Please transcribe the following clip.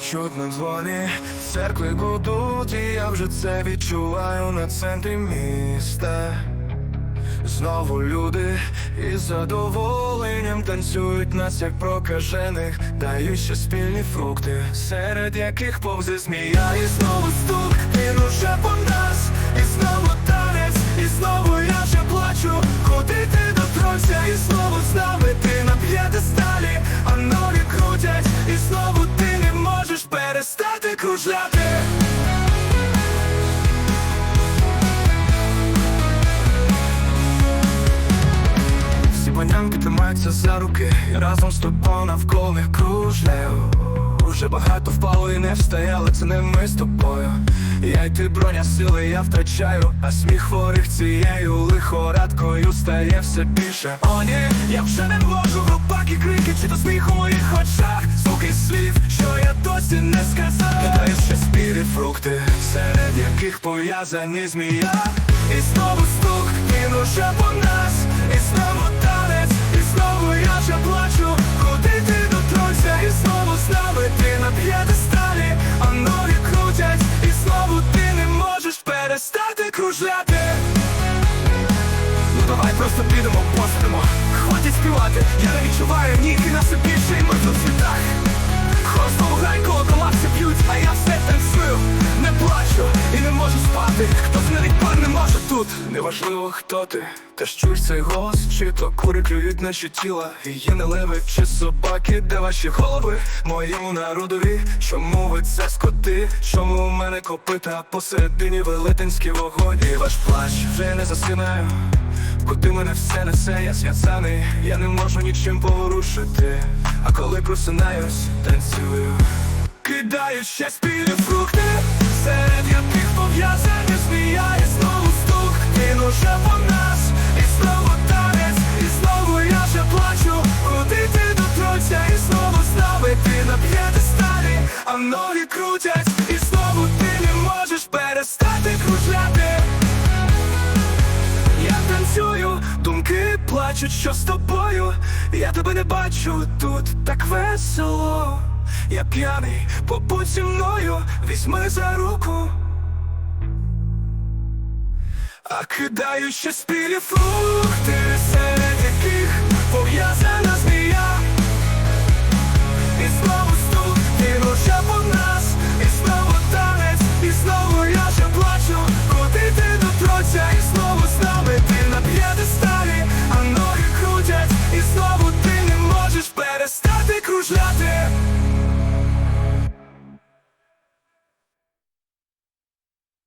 Чутно дзвони, церкви гудуть, і я вже це відчуваю на центрі міста. Знову люди із задоволенням танцюють нас, як прокажених, дають ще спільні фрукти, серед яких повзе змія, і знову стук, перестати. Всі банянки тримаються за руки І разом з тобою навколо них кружляю Уже багато впало і не встає, це не ми з тобою. Я й ти броня сили я втрачаю, а сміх хворих цією лихорадкою стає все більше. О ні, я вже не можу групаки крики, чи то сміх у моїх очах. Звуки слів, що я досі не сказав фрукти, серед яких пов'язані змія. І знову стук, він уже по нас, і знову танець, і знову я вже плачу, куди ти дотронься, і знову з ти на п'єдесталі, а ноги крутять, і знову ти не можеш перестати кружляти. Ну давай просто підемо, постимо, хватить співати, я не відчуваю ніки на все більше, і ми тут світах. Тут. Неважливо, хто ти, та чуєш цей голос, чи то кури клюють наші тіла. І є не леви чи собаки, де ваші голови моєму народові. Чому ви це скоти? Чому у мене копита посередині велетенський вогонь? І ваш плач вже не засинаю. Куди мене все несе, я зв'язаний, я не можу нічим поворушити. А коли просинаюсь, танцюю. Кидаю ще спільні фрукти, плачу, куди ти дотронься, і знову нами ти на п'єдесталі, а ноги крутять, і знову ти не можеш перестати кружляти. Я танцюю, думки плачуть, що з тобою. Я тебе не бачу тут так весело. Я п'яний, побудь зі мною, візьми за руку. А кидаю ще спілі фрукти